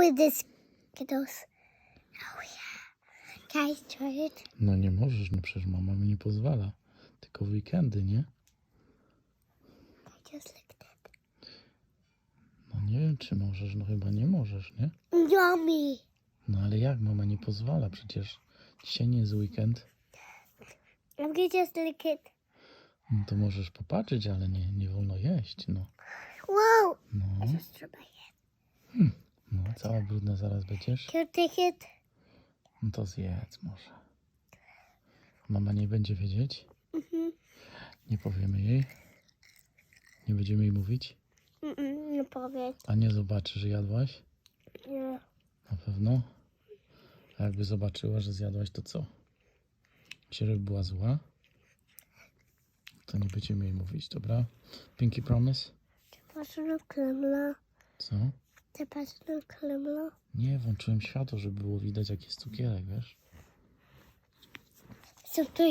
with this Skittles. Oh yeah. Guys, try it. No nie możesz, no przecież mama mi nie pozwala. Tylko w weekendy, nie? I just licked it. No nie wiem, czy możesz, no chyba nie możesz, nie? Yummy. No ale jak mama nie pozwala? Przecież dzisiaj nie jest weekend. I'm gonna just lick it. No to możesz popatrzeć, ale nie, nie wolno jeść, no. Whoa. No, I just threw my hand. no cała brudna zaraz będziesz. Can you take it? No to zjedz może. Mama nie będzie wiedzieć? Mhm. Nie powiemy jej? Nie będziemy jej mówić? Nie powiedz. A nie zobaczy, że jadłaś? Nie. Na pewno. A jakby zobaczyła, że zjadłaś, to co? Myślę, była zła? To nie będziemy jej mówić, dobra? Pinky promise? Na klemla. Co? Klemla. Nie, włączyłem światło, żeby było widać, jak jest cukierek, wiesz? Co to